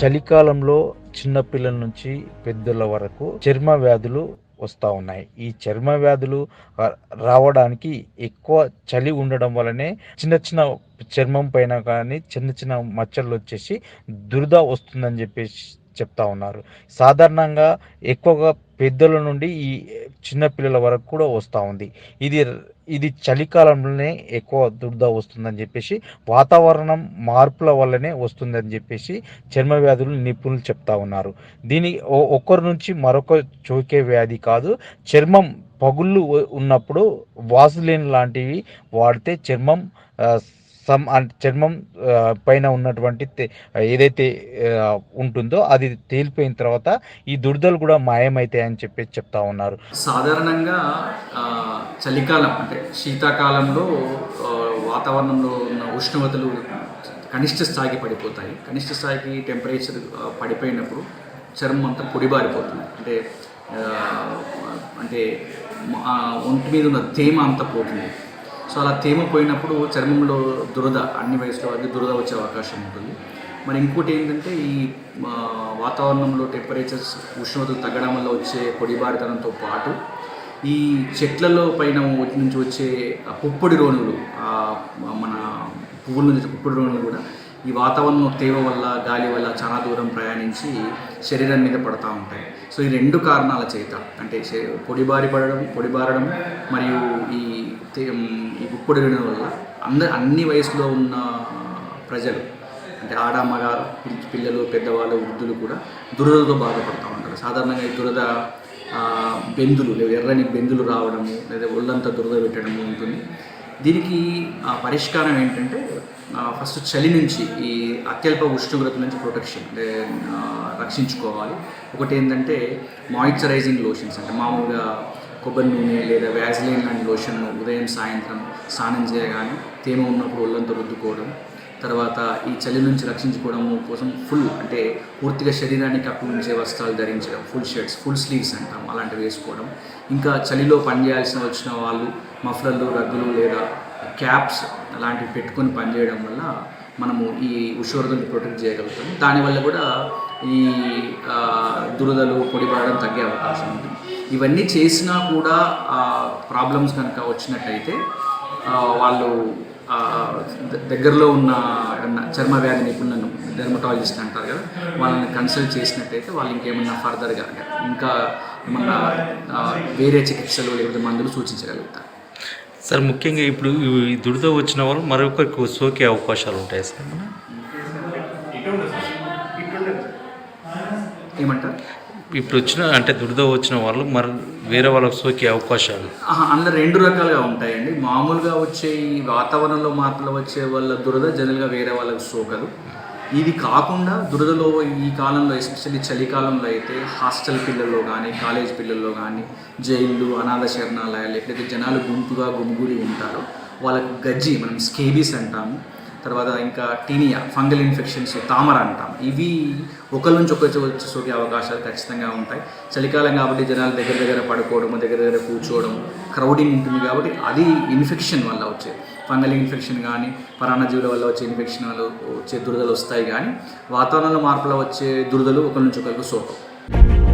చలికాలంలో చిన్నపిల్లల నుంచి పెద్దల వరకు చర్మ వ్యాధులు వస్తూ ఉన్నాయి. ఈ చర్మ వ్యాధులు రావడానికి ఎక్కువ చలి ఉండడం వల్లనే చిన్న చిన్న చర్మం పైన కానీ చిన్న చిన్న మచ్చలు వచ్చేసి దురద వస్తుందని చెప్పేసి చెప్తా ఉన్నారు. సాధారణంగా ఎక్కువగా పెద్దల నుండి ఈ చిన్నపిల్లల వరకు కూడా వస్తూ ఉంది. ఇది ఇది చలికాలంలోనే ఎక్కువ దుర్ద వస్తుందని చెప్పేసి వాతావరణం మార్పుల వల్లనే వస్తుందని చెప్పేసి చర్మ వ్యాధులు నిపుణులు చెప్తా ఉన్నారు. దీని ఒ- ఒకరి నుంచి మరొక చోకే వ్యాధి కాదు చర్మం పగుళ్ళు ఉన్నప్పుడు వాసులేన్ లాంటివి వాడితే చర్మం సమ్ చర్మం పైన ఉన్నటువంటి ఏదైతే ఉంటుందో అది తేలిపోయిన తర్వాత ఈ దురదలు కూడా మాయమవుతాయని చెప్పేసి చెప్తా ఉన్నారు. సాధారణంగా చలికాలం అంటే శీతాకాలంలో వాతావరణంలో ఉన్న ఉష్ణోగ్రతలు కనిష్ట స్థాయికి పడిపోతాయి. కనిష్ట స్థాయికి టెంపరేచర్ పడిపోయినప్పుడు చర్మం అంతా పొడిబారిపోతుంది అంటే అంటే ఆ, ఒంటి మీద ఉన్న తేమ అంతా పోతుంది. సో అలా తేమ పోయినప్పుడు చర్మంలో దురద అన్ని వయసులో వారికి దురద వచ్చే అవకాశం ఉంటుంది. మరి ఇంకోటి ఏంటంటే ఈ వాతావరణంలో టెంపరేచర్స్ ఉష్ణోగ్రతలు తగ్గడం వల్ల వచ్చే పొడిబారితనంతో పాటు ఈ చెట్లలో పైన నుంచి వచ్చే పుప్పొడి రోణులు మన పువ్వుల నుంచి పుప్పొడి రోణులు కూడా ఈ వాతావరణం తేమ వల్ల గాలి వల్ల చాలా దూరం ప్రయాణించి శరీరం మీద పడతా ఉంటాయి. సో ఈ రెండు కారణాల చేత అంటే పొడిబారి పడడం పొడిబారడం మరియు ఈ ఇప్పుడు వినడం వల్ల అందరు అన్ని వయసులో ఉన్న ప్రజలు అంటే ఆడ మగ పిల్లలు పెద్దవాళ్ళు వృద్ధులు కూడా దురదతో బాధపడుతూ ఉంటారు. సాధారణంగా ఈ దురద బెందులు లేదా ఎర్రని బెందులు రావడము లేదా ఒళ్ళంతా దురద పెట్టడము ఉంటుంది. దీనికి పరిష్కారం ఏంటంటే ఫస్ట్ చలి నుంచి ఈ అత్యల్ప ఉష్ణోగ్రత నుంచి ప్రొటెక్షన్ అంటే రక్షించుకోవాలి. ఒకటి ఏంటంటే మాయిశ్చరైజింగ్ లోషన్స్ అంటే మామూలుగా కొబ్బరి నూనె లేదా వ్యాజిలైన్ లాంటి లోషన్ ఉదయం సాయంత్రం స్నానం చేయగానే తేమ ఉన్నప్పుడు ఒళ్ళంతా రుద్దుకోవడం. తర్వాత ఈ చలి నుంచి రక్షించుకోవడం కోసం ఫుల్ అంటే పూర్తిగా శరీరాన్ని కప్పి ఉంచే వస్త్రాలు ధరించడం. ఫుల్ షర్ట్స్ ఫుల్ స్లీవ్స్ అంటాం. అలాంటివి వేసుకోవడం. ఇంకా చలిలో పనిచేయాల్సిన వచ్చిన వాళ్ళు మఫ్లర్లు రగ్గులు లేదా క్యాప్స్ అలాంటివి పెట్టుకొని పనిచేయడం వల్ల మనము ఈ ఉష్ణోగ్రతను ప్రొటెక్ట్ చేయగలుగుతాం. దానివల్ల కూడా ఈ దురదలు పొడిపడడం తగ్గే అవకాశం ఉంటుంది ఇవన్నీ చేసినా కూడా ప్రాబ్లమ్స్ కనుక వచ్చినట్టయితే వాళ్ళు దగ్గరలో ఉన్న ఏమన్నా చర్మ వ్యాధి నిపుణులను డెర్మటాలజిస్ట్ అంటారు కదా వాళ్ళని కన్సల్ట్ చేసినట్టయితే వాళ్ళు ఇంకేమన్నా ఫర్దర్గా ఇంకా ఏమన్నా ఆ, వేరే చికిత్సలు లేకపోతే మందులు సూచించగలుగుతారు. సార్ ముఖ్యంగా ఇప్పుడు ఈ దురద వచ్చిన వాళ్ళు మరొకరికి సోకే అవకాశాలు ఉంటాయి సార్? ఏమంటారు? ఇప్పుడు వచ్చిన అంటే దురద వచ్చిన వాళ్ళు మరి వేరే వాళ్ళకి సోకే అవకాశాలు. అందులో రెండు రకాలుగా ఉంటాయండి. మామూలుగా వచ్చే ఈ వాతావరణంలో మార్పులు వచ్చే వాళ్ళ దురద జనరల్గా వేరే వాళ్ళకి సోకదు. ఇది కాకుండా దురదలో ఈ కాలంలో ఎస్పెషల్లీ చలికాలంలో అయితే హాస్టల్ పిల్లల్లో కానీ కాలేజ్ పిల్లల్లో కానీ జైళ్ళు అనాథ శరణాలయాలు ఎప్పుడైతే జనాలు గుంపుగా గుమిగూడి ఉంటారో వాళ్ళకు గజ్జి మనం స్కేబీస్ అంటాము. తర్వాత ఇంకా టీనియా ఫంగల్ ఇన్ఫెక్షన్స్ తామర అంటాం. ఇవి ఒకరి నుంచి ఒకరి వచ్చి సోకే అవకాశాలు ఖచ్చితంగా ఉంటాయి. చలికాలం కాబట్టి జనాలు దగ్గర దగ్గర పడుకోవడం దగ్గర దగ్గర కూర్చోవడం క్రౌడింగ్ ఉంటుంది కాబట్టి అది ఇన్ఫెక్షన్ వల్ల వచ్చే ఫంగల్ ఇన్ఫెక్షన్ కానీ పరాణజీవుల వల్ల వచ్చే ఇన్ఫెక్షన్ వల్ల వచ్చే దురదలు వస్తాయి కానీ వాతావరణంలో మార్పుల వచ్చే దురదలు ఒకరి నుంచి ఒకరికి సోకవు.